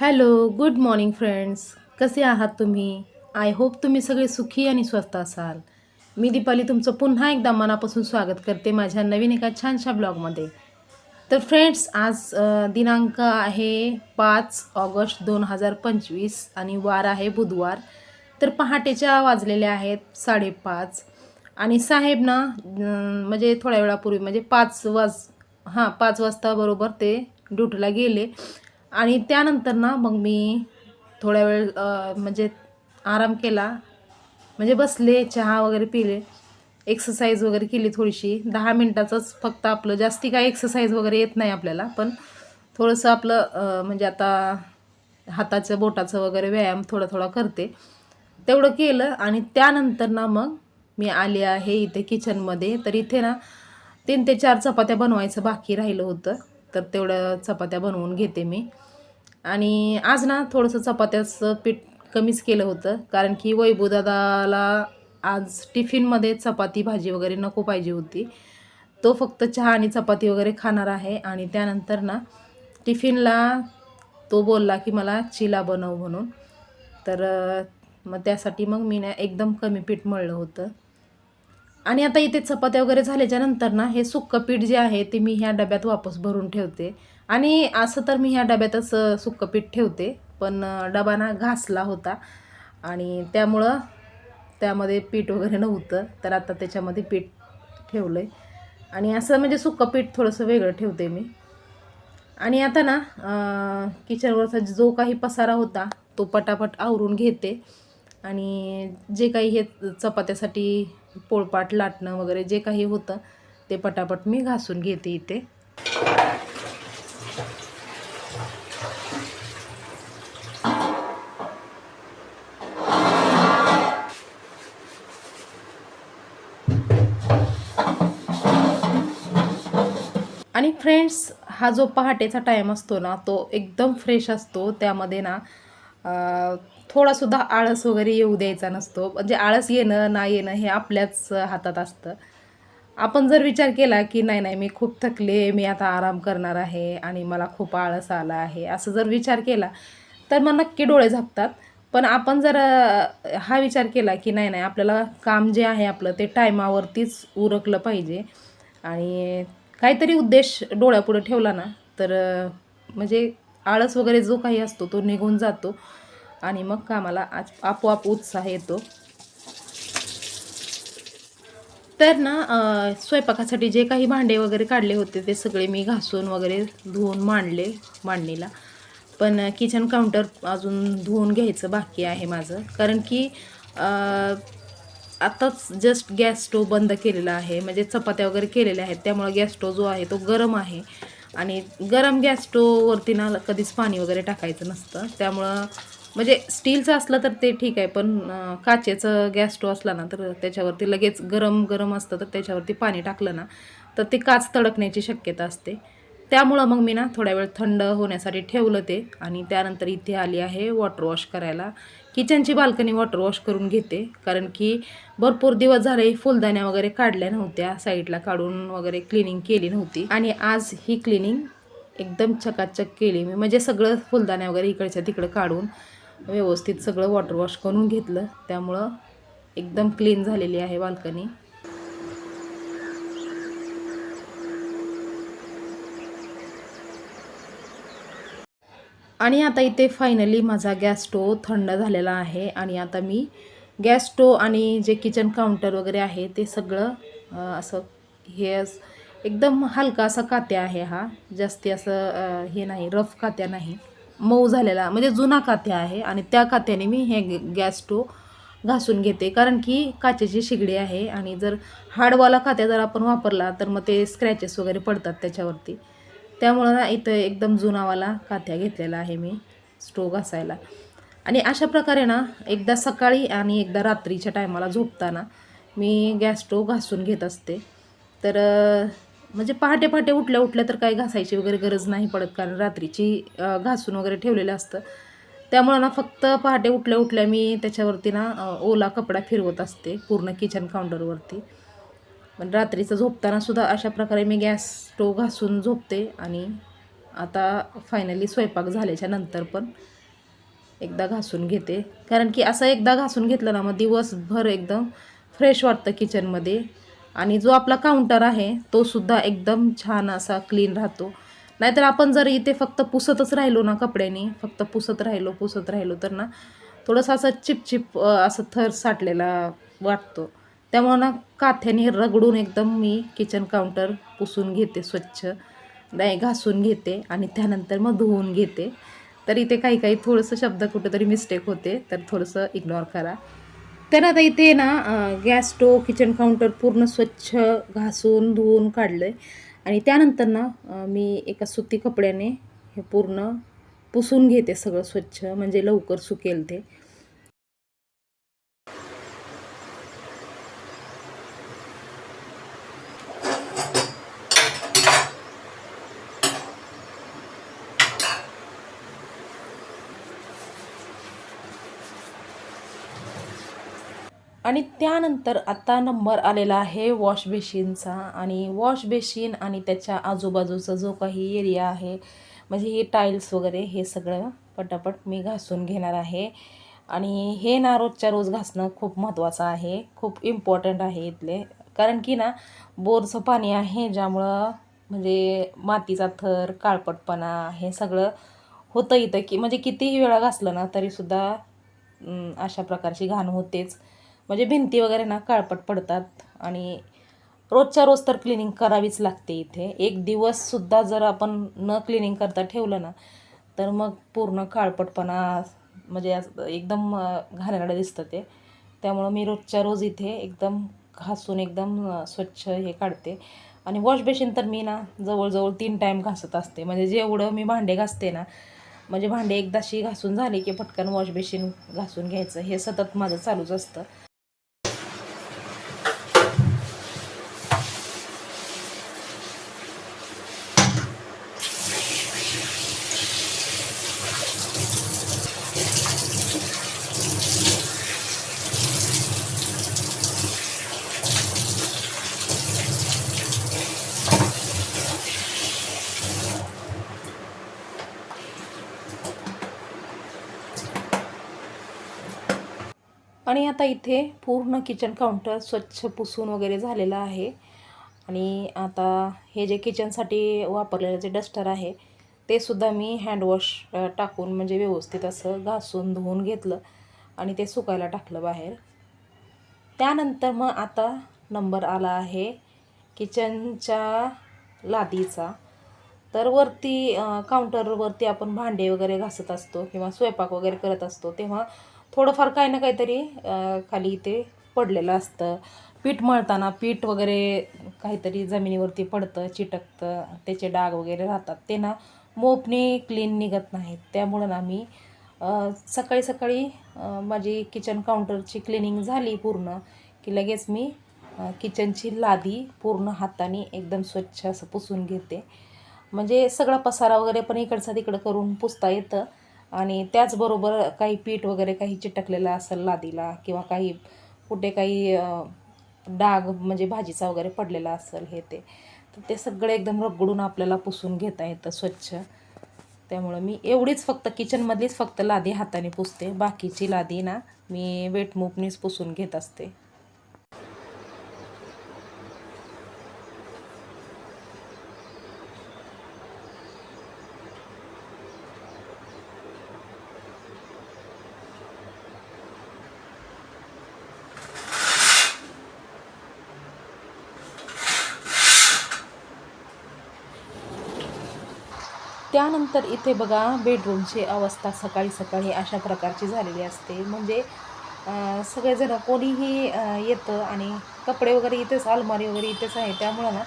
Hello good morning friends कसे आहात तुम्ही? आय होप तुम्ही सगळे सुखी आणि स्वस्त असाल. मी दीपाली तुमचं पुन्हा एकदा मनापासून स्वागत करते माझ्या नवीन एका छानशा ब्लॉगमध्ये. तर फ्रेंड्स आज दिनांक आहे पाच ऑगस्ट दोन हजार पंचवीस आणि वार आहे बुधवार. तर पहाटेच्या वाजलेल्या आहेत साडेपाच. आणि साहेब ना म्हणजे थोड्या वेळापूर्वी म्हणजे पाच वाज हां पाच वाजता बरोबर ते ड्युटीला गेले. आणि त्यानंतर ना मग मी थोड्या वेळ म्हणजे आराम केला. म्हणजे बसले चहा वगैरे पिले. एक्सरसाइज वगैरे केली थोडीशी. दहा मिनटाचंच फक्त आपलं जास्ती काय एक्सरसाइज वगैरे येत नाही आपल्याला पण थोडंसं आपलं म्हणजे आता हाताचं बोटाचं वगैरे व्यायाम थोडा थोडा करते. तेवढं केलं आणि त्यानंतर ना मग मी आले आहे इथे किचनमध्ये तर इथे ना तीन ते चार चपात्या बनवायचं बाकी राहिलं होतं. तर तेवढ्या चपात्या बनवून घेते मी. आणि आज ना थोडंसं चपात्याचं पीठ कमीच केलं होतं. कारण की वैभूदादाला आज टिफिनमध्ये चपाती भाजी वगैरे नको पाहिजे होती. तो फक्त चहा आणि चपाती वगैरे खाणार आहे. आणि त्यानंतर ना टिफिनला तो बोलला की मला चिला बनव म्हणून. तर मग त्यासाठी मग मी ना एकदम कमी पीठ मळलं होतं. आणि आता इथे चपात्या वगैरे झाल्याच्यानंतर ना हे सुक्कं पीठ जे आहे ते मी ह्या डब्यात वापस भरून ठेवते. आणि असं तर मी ह्या डब्यातच सुक्कं पीठ ठेवते पण डबा ना घासला होता. आणि त्यामुळं त्यामध्ये पीठ वगैरे नव्हतं तर आता त्याच्यामध्ये पीठ ठेवलं आहे आणि असं म्हणजे सुक्कं पीठ थोडंसं वेगळं ठेवते मी. आणि आता ना किचनवरचा जो काही पसारा होता तो पटापट आवरून घेते. आणि जे काही हे चपात्यासाठी पोळपाट लाटणं वगैरे जे काही होतं ते पटापट मी घासून घेते इथे. आणि फ्रेंड्स हा जो पहाटेचा टाईम असतो ना तो एकदम फ्रेश असतो. त्यामध्ये ना थोडासुद्धा आळस वगैरे येऊ द्यायचा नसतो. म्हणजे आळस येणं ना येणं हे आपल्याच हातात असतं. आपण जर विचार केला की नाही नाही मी खूप थकले मी आता आराम करणार आहे आणि मला खूप आळस आला आहे असं जर विचार केला तर मग नक्की डोळे झाकतात. पण आपण जर हा विचार केला की नाही नाही आपल्याला काम जे आहे आपलं ते टायमावरतीच उरकलं पाहिजे. आणि काहीतरी उद्देश डोळ्यापुढे ठेवला ना तर म्हणजे आळस वगैरे जो काही असतो तो निघून जातो. आणि मग कामाला आज आपोआप उत्साह येतो. तर ना स्वयंपाकासाठी जे काही भांडे वगैरे काढले होते ते सगळे मी घासून वगैरे धुवून मांडले मांडणीला. पण किचन काउंटर अजून धुवून घ्यायचं बाकी आहे माझं. कारण की आत्ताच आताच जस्ट गॅस स्टोव बंद केलेला आहे. म्हणजे चपात्या वगैरे केलेल्या आहेत. त्यामुळं गॅस स्टोव जो आहे तो गरम आहे. आणि गरम गॅस स्टोववरती ना कधीच पाणी वगैरे टाकायचं नसतं. त्यामुळं म्हणजे स्टीलचं असलं तर ते ठीक आहे पण काचेचं गॅस स्टोव असला ना तर त्याच्यावरती लगेच गरम गरम असतं तर त्याच्यावरती पाणी टाकलं ना तर ते काच तडकण्याची शक्यता असते. त्यामुळं मग मी ना थोड्या वेळ थंड होण्यासाठी ठेवलं ते आणि त्यानंतर इथे आली आहे वॉटर वॉश करायला. किचनची बाल्कनी वॉटर वॉश करून घेते कारण की भरपूर दिवस झाले फुलदाण्या वगैरे काढल्या नव्हत्या साईडला काढून वगैरे क्लिनिंग केली नव्हती. आणि आज ही क्लिनिंग एकदम चकाचक केली मी म्हणजे सगळं फुलदाण्या वगैरे इकडच्या तिकडं काढून व्यवस्थित सगळं वॉटर वॉश करून घेतलं. त्यामुळं एकदम क्लीन झालेली आहे बाल्कनी. आणि आता इथे फायनली माझा गॅस स्टोव थंड झालेला आहे आणि आता मी गॅस स्टोव आणि जे किचन काउंटर वगैरे आहे ते सगळं असं हे अस- एकदम हलका असा कात्या आहे हा. जास्ती असं हे नाही रफ कात्या नाही. मऊ झालेला म्हणजे जुना काथ्या आहे आणि त्या काथ्याने मी हे गॅस स्टोव घासून घेते. कारण की काचेची शिगडी आहे आणि जर हार्डवाला काथ्या जर आपण वापरला तर मग ते स्क्रॅचेस वगैरे पडतात त्याच्यावरती. त्यामुळं ना इथं एकदम जुनावाला काथ्या घेतलेला आहे मी स्टोव घासायला. आणि अशा प्रकारे ना एकदा सकाळी आणि एकदा रात्रीच्या टायमाला झोपताना मी गॅस स्टोव घासून घेत असते. तर म्हणजे पहाटे पहाटे उठल्या उठल्या तर काही घासायची वगैरे गरज नाही पडत कारण रात्रीची घासून वगैरे ठेवलेलं असतं. त्यामुळं ना फक्त पहाटे उठल्या उठल्या मी त्याच्यावरती ना ओला कपडा फिरवत असते पूर्ण किचन काउंटरवरती पण रात्रीचं झोपताना सुद्धा अशा प्रकारे मी गॅस स्टोव घासून झोपते आणि आता फायनली स्वयंपाक झाल्याच्यानंतर पण एकदा घासून घेते. कारण की असं एकदा घासून घेतलं ना मग दिवसभर एकदम फ्रेश वाटतं किचनमध्ये आणि जो आपला काउंटर आहे तो सुद्धा एकदम छान असा क्लीन राहतो. नाहीतर आपण जर इथे फक्त पुसतच राहिलो ना कपड्यांनी फक्त पुसत राहिलो पुसत राहिलो तर ना थोडंसं असं चिपचिप असं थर साठलेला वाटतो. त्यामुळं ना काथ्याने रगडून एकदम मी किचन काउंटर पुसून घेते स्वच्छ. नाही घासून घेते आणि त्यानंतर मग धुवून घेते. तर इथे काही काही थोडंसं शब्द कुठेतरी मिस्टेक होते तर थोडंसं इग्नोर करा. तर आता इथे ना गॅस स्टोव किचन काउंटर पूर्ण स्वच्छ घासून धुवून काढलं आहे आणि त्यानंतर ना मी एका सुती कपड्याने हे पूर्ण पुसून घेते सगळं स्वच्छ म्हणजे लवकर सुकेल ते. आणि त्यानंतर आता नंबर आलेला आहे वॉश बेसिनचा आणि वॉश बेसिन आणि त्याच्या आजूबाजूचा जो काही एरिया आहे म्हणजे हे टाईल्स वगैरे हे सगळं पटापट मी घासून घेणार आहे. आणि हे ना रोजच्या रोज घासणं खूप महत्त्वाचं आहे खूप इम्पॉर्टंट आहे इथले. कारण की ना बोरचं पाणी आहे ज्यामुळं म्हणजे मातीचा थर काळपटपणा हे सगळं होतं इथं. की म्हणजे कितीही वेळा घासलं ना तरीसुद्धा अशा प्रकारची घाण होतेच. म्हणजे भिंती वगैरे ना काळपट पडतात आणि रोजच्या रोज तर क्लिनिंग करावीच लागते इथे. एक दिवससुद्धा जर आपण न क्लिनिंग करता ठेवलं ना तर मग पूर्ण काळपटपणा म्हणजे एकदम घाणेरडं दिसतं ते. त्यामुळं मी रोजच्या रोज इथे एकदम घासून एकदम स्वच्छ हे काढते. आणि वॉश बेसिन तर मी ना जवळजवळ तीन टाईम घासत असते. म्हणजे जेवढं मी भांडे घासते ना म्हणजे भांडे एकदाशी घासून झाले की पटकन वॉश बेसिन घासून घ्यायचं. हे सतत माझं चालूच असतं. आणि आता इथे पूर्ण किचन काउंटर स्वच्छ पुसून वगैरे झालेलं आहे. आणि आता हे जे किचनसाठी वापरलेलं जे डस्टर आहे ते सुद्धा मी हँडवॉश टाकून म्हणजे व्यवस्थित असं घासून धुवून घेतलं आणि ते सुकायला टाकलं बाहेर. त्यानंतर मग आता नंबर आला आहे किचनच्या लादीचा. तर वरती काउंटरवरती आपण भांडे वगैरे घासत असतो किंवा स्वयंपाक वगैरे करत असतो तेव्हा थोडंफार काही ना काहीतरी खाली इथे पडलेलं असतं. पीठ मळताना पीठ वगैरे काहीतरी जमिनीवरती पडतं चिटकतं त्याचे डाग वगैरे राहतात. ते ना मोपने क्लीन निघत नाहीत. त्यामुळं ना मी सकाळी सकाळी माझी किचन काउंटरची क्लिनिंग झाली पूर्ण की लगेच मी किचनची लादी पूर्ण हाताने एकदम स्वच्छ असं पुसून घेते. म्हणजे सगळा पसारा वगैरे पण इकडचा तिकडं करून पुसता येतं. आणि त्याचबरोबर काही पीठ वगैरे काही चिटकलेलं असेल लादीला किंवा काही कुठे काही डाग म्हणजे भाजीचा वगैरे पडलेला असेल हे ते तर ते सगळं एकदम रगडून आपल्याला पुसून घेता येतं स्वच्छ. त्यामुळं मी एवढीच फक्त किचनमधलीच फक्त लादी हाताने पुसते. बाकीची लादी ना मी वेटमूपनीच पुसून घेत असते. त्यानंतर इथे बघा बेडरूमची अवस्था सकाळी सकाळी अशा प्रकारची झालेली असते. म्हणजे सगळेजणं सगळेजण कोणीही येतं आणि कपडे वगैरे इथेच अलमारी वगैरे इथेच आहे. त्यामुळं ना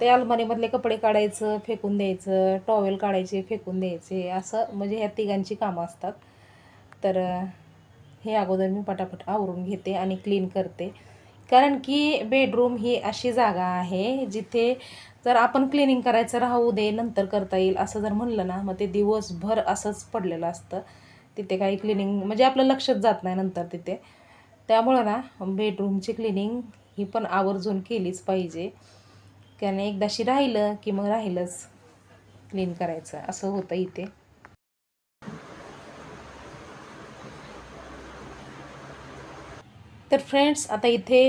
ते अलमारीमधले कपडे काढायचं फेकून द्यायचं टॉवेल काढायचे फेकून द्यायचे असं म्हणजे ह्या तिघांची कामं असतात. तर हे अगोदर मी पटापट आवरून घेते आणि क्लीन करते. कारण की बेडरूम ही अशी जागा आहे जिथे जर आपण क्लिनिंग करायचं राहू दे नंतर करता येईल असं जर म्हणलं ना मग ते दिवसभर असंच पडलेलं असतं. तिथे काही क्लिनिंग म्हणजे आपलं लक्षच जात नाही नंतर तिथे. त्यामुळं ना बेडरूमची क्लिनिंग ही पण आवर्जून केलीच पाहिजे. कारण एकदाशी राहिलं की मग राहिलंच क्लीन करायचं असं होतं इथे. तर फ्रेंड्स आता इथे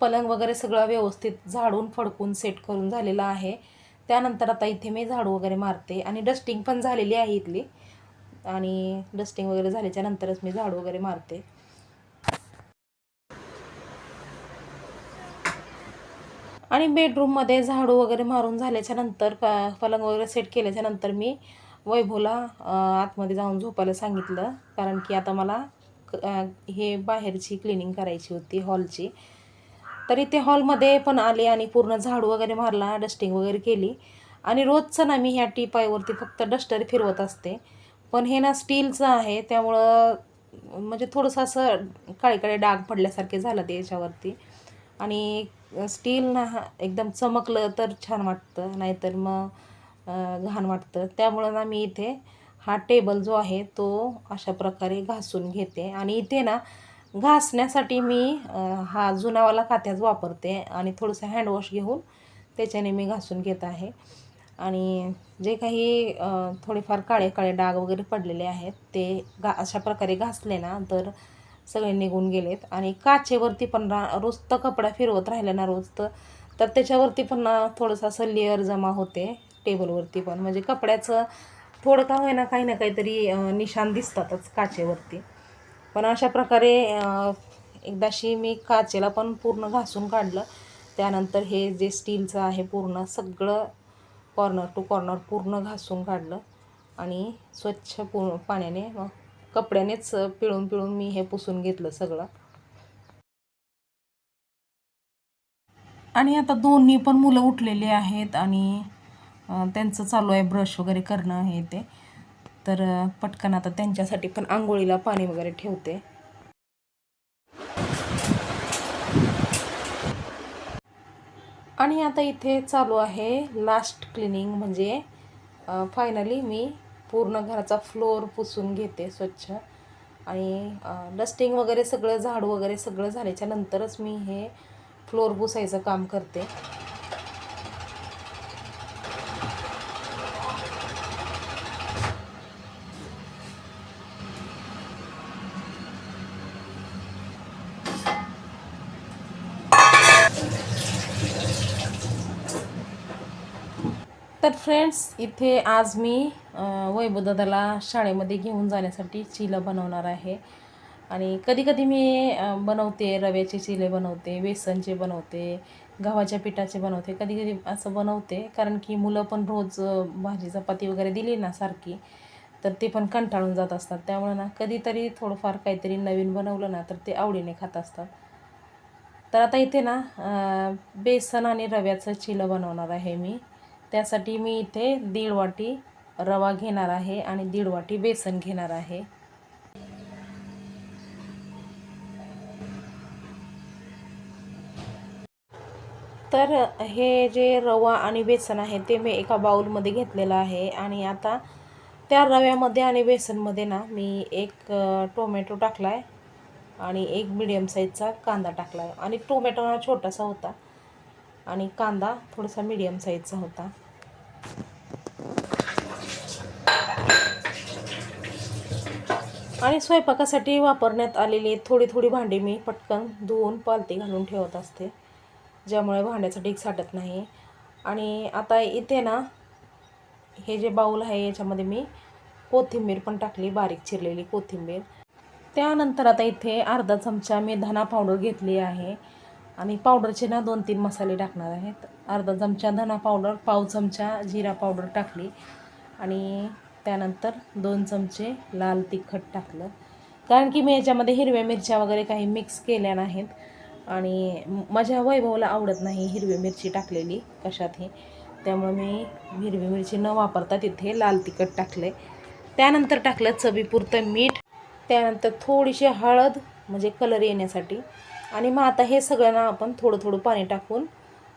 पलंग वगैरे सगळं व्यवस्थित झाडून फडकून सेट करून झालेलं आहे. त्यानंतर आता इथे मी झाडू वगैरे मारते आणि डस्टिंग पण झालेली आहे इथली. आणि डस्टिंग वगैरे झाल्याच्या नंतरच मी झाडू वगैरे मारते. आणि बेडरूममध्ये झाडू वगैरे मारून झाल्याच्यानंतर प पलंग वगैरे सेट केल्याच्यानंतर मी वैभवला आतमध्ये जाऊन झोपायला सांगितलं. कारण की आता मला हे बाहेरची क्लिनिंग करायची होती हॉलची. तर इथे हॉलमध्ये पण आले आणि पूर्ण झाडू वगैरे मारला डस्टिंग वगैरे केली. आणि रोजचं ना मी ह्या टीपायवरती फक्त डस्टर फिरवत असते. पण हे ना स्टीलचं आहे त्यामुळं म्हणजे थोडंसं असं काळे काळे डाग पडल्यासारखे झालं ते याच्यावरती. आणि स्टील ना हा एकदम चमकलं तर छान वाटतं नाहीतर मग घाण वाटतं. त्यामुळं ना मी इथे हा टेबल जो आहे तो अशा प्रकारे घासून घेते. आणि इथे ना घासण्यासाठी मी हा जुनावाला कात्याच वापरते आणि थोडंसं हँडवॉश घेऊन त्याच्याने मी घासून घेत आहे. आणि जे काही थोडेफार काळे काळे डाग वगैरे पडलेले आहेत ते गा अशा प्रकारे घासले ना तर सगळे निघून गेलेत. आणि काचेवरती पण रा रोज तर कपडा फिरवत राहिला ना रोज तर तर त्याच्यावरती पण थोडंसं असं लेअर जमा होते टेबलवरती पण. म्हणजे कपड्याचं थोडं का होईना काही ना काहीतरी निशान दिसतातच काचेवरती. पण अशा प्रकारे एकदाशी मी काचेला पण पूर्ण घासून काढलं. त्यानंतर हे जे स्टीलचं आहे पूर्ण सगळं कॉर्नर टू कॉर्नर पूर्ण घासून काढलं. आणि स्वच्छ पू पाण्याने मग कपड्यानेच पिळून पिळून मी हे पुसून घेतलं सगळं. आणि आता दोन्ही पण मुलं उठलेली आहेत आणि त्यांचं चालू आहे ब्रश वगैरे करणं हे ते. तर पटकन आता त्यांच्यासाठी पण आंघोळीला पाणी वगैरे ठेवते. आणि आता इथे चालू आहे लास्ट क्लिनिंग म्हणजे फायनली मी पूर्ण घराचा फ्लोअर पुसून घेते स्वच्छ. आणि डस्टिंग वगैरे सगळं झाडू वगैरे सगळं झाल्याच्या नंतरच मी हे फ्लोअर पुसायचं काम करते. तर फ्रेंड्स इथे आज मी अं, वैभवदादाला शाळेमध्ये घेऊन जाण्यासाठी चिलं बनवणार आहे. आणि कधीकधी मी बनवते रव्याचे चिले बनवते बेसनचे बनवते गव्हाच्या पिठाचे बनवते. कधी कधी असं बनवते कारण की मुलं पण रोज भाजी चपाती वगैरे दिली ना सारखी तर ते पण कंटाळून जात असतात. त्यामुळे ना कधीतरी थोडंफार काहीतरी नवीन बनवलं ना तर ते आवडीने खात असतात. तर आता इथे ना बेसन आणि रव्याचं चिलं बनवणार आहे मी. त्यासाठी मी इथे दीड वाटी रवा घेणार आहे आणि दीड वाटी बेसन घेणार आहे. तर हे जे रवा आणि बेसन आहे ते मी एका बाऊलमध्ये घेतलेलं आहे आणि आता त्या रव्यामध्ये आणि बेसनमध्ये ना मी एक टोमॅटो टाकला आहे आणि एक मिडियम साईजचा कांदा टाकला आहे आणि टोमॅटो हा छोटासा होता आणि कांदा थोडासा मिडियम साईजचा होता. आणि स्वयंपाकासाठी वापरण्यात आलेली थोडी थोडी भांडी मी पटकन धुवून पालती घालून ठेवत असते. ज्यामुळे भांड्याचा ढीग साठत नाही. आणि आता इथे ना हे जे बाऊल आहे याच्यामध्ये मी कोथिंबीर पण टाकली बारीक चिरलेली कोथिंबीर. त्यानंतर आता इथे अर्धा चमचा मी धना पावडर घेतली आहे. आणि पावडरचे ना दोन तीन मसाले टाकणार आहेत. अर्धा चमचा धना पावडर पाव चमचा जिरा पावडर टाकली. आणि त्यानंतर दोन चमचे लाल तिखट टाकलं. कारण की मी याच्यामध्ये हिरव्या मिरच्या वगैरे काही मिक्स केल्या नाहीत. आणि माझ्या वैभवला आवडत नाही हिरवी मिरची टाकलेली कशातही. त्यामुळे मी हिरवी मिरची न वापरता तिथे लाल तिखट टाकले त्यानंतर टाकलं चवीपुरतं मीठ. त्यानंतर थोडीशी हळद म्हणजे कलर येण्यासाठी. आणि मग आता हे सगळ्यांना आपण थोडं थोडं पाणी टाकून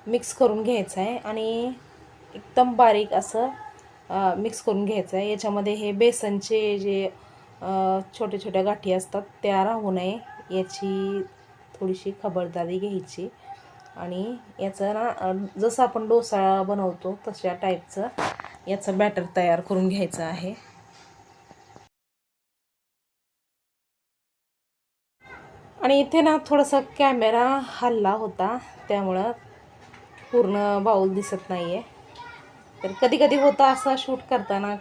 मिक्स करून घ्यायचं आहे आणि एकदम बारीक असं मिक्स करून घ्यायचं आहे याच्यामध्ये हे बेसनचे जे छोट्या छोट्या गाठी असतात त्या राहू नये. याची थोडीशी खबरदारी घ्यायची. आणि याचं ना जसं आपण डोसा बनवतो तशा टाईपचं याचं बॅटर तयार करून घ्यायचं आहे. आणि इथे ना थोडासा कॅमेरा हल्ला होता. त्यामुळं पूर्ण बाऊल दिसत नाही आहे तर कधी कधी होतं असं शूट करताना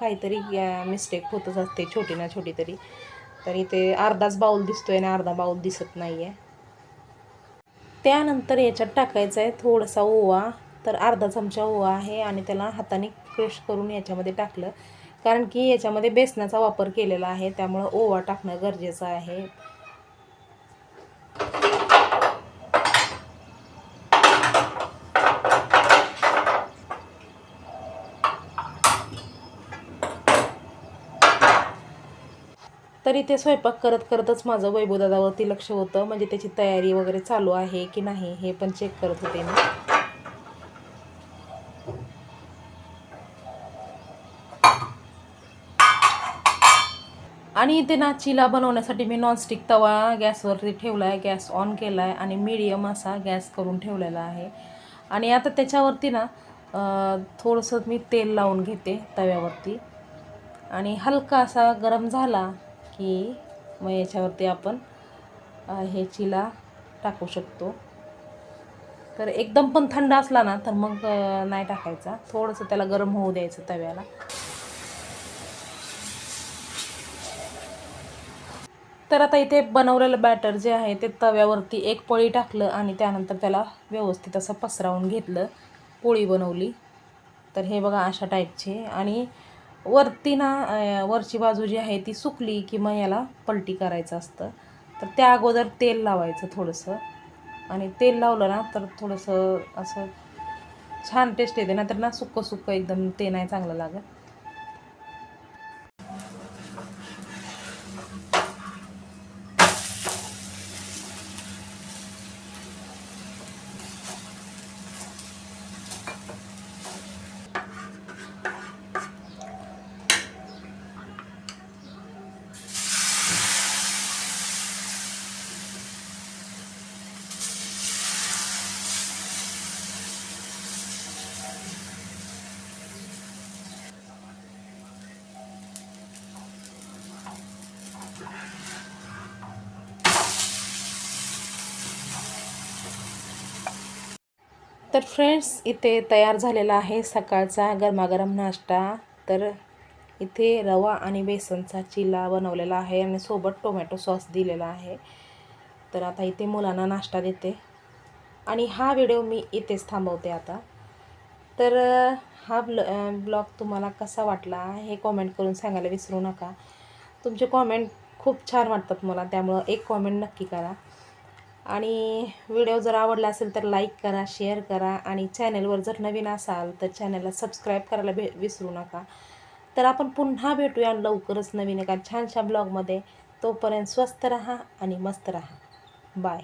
काहीतरी मिस्टेक होतच असते छोटी ना छोटी तरी. तर इथे अर्धाच बाऊल दिसतोय आणि अर्धा बाऊल दिसत नाही आहे त्यानंतर याच्यात टाकायचं आहे थोडासा ओवा. तर अर्धा चमचा ओवा आहे आणि त्याला हाताने क्रश करून याच्यामध्ये टाकलं. कारण की याच्यामध्ये बेसनाचा वापर केलेला आहे त्यामुळं ओवा टाकणं गरजेचं आहे. तरी ते स्वयंपाक करत करतच माझं वैभवदादावरती लक्ष होतं. म्हणजे त्याची तयारी वगैरे चालू आहे की नाही हे पण चेक करत होते मी. आणि इथे ना चिला बनवण्यासाठी मी नॉनस्टिक तवा गॅसवरती ठेवला आहे गॅस ऑन केला आहे आणि मीडियम असा गॅस करून ठेवलेला आहे. आणि आता त्याच्यावरती ना थोडंसं मी तेल लावून घेते तव्यावरती. आणि हलका असा गरम झाला की मग याच्यावरती आपण हे चिला टाकू शकतो. तर एकदम पण थंड असला ना तर मग नाही टाकायचा. थोडंसं त्याला गरम होऊ द्यायचं तव्याला. तर आता इथे बनवलेलं बॅटर जे आहे ते तव्यावरती एक पोळी टाकलं आणि त्यानंतर त्याला व्यवस्थित असं पसरावून घेतलं. पोळी बनवली. तर हे बघा अशा टाईपचे आणि वरती ना वरची बाजू जी आहे ती सुकली किंवा याला पलटी करायचं असतं. तर त्या अगोदर तेल लावायचं थोडंसं. आणि तेल लावलं ना तर थोडंसं असं छान टेस्ट येते. नाहीतर ना सुक्कं सुक्कं एकदम ते नाही चांगलं लागत. तर फ्रेंड्स इथे तयार झालेला आहे सकाळचा गरमागरम नाश्ता. तर इथे रवा आणि बेसनचा चिला बनवलेला आहे आणि सोबत टोमॅटो सॉस दिलेला आहे. तर आता इथे मुलांना नाश्ता देते. आणि हा व्हिडिओ मी इथेच थांबवते आता. तर हा ब्ल ब्लॉग तुम्हाला कसा वाटला हे कॉमेंट करून सांगायला विसरू नका. तुमचे कॉमेंट खूप छान वाटतात मला त्यामुळं एक कॉमेंट नक्की करा. आणि व्हिडिओ जर आवडला असेल तर लाईक करा शेअर करा आणि चॅनलवर जर नवीन असाल तर चॅनलला सबस्क्राईब करायला भे विसरू नका. तर आपण पुन्हा भेटूया लवकरच नवीन एका छानशा ब्लॉगमध्ये तोपर्यंत स्वस्त रहा आणि मस्त रहा. बाय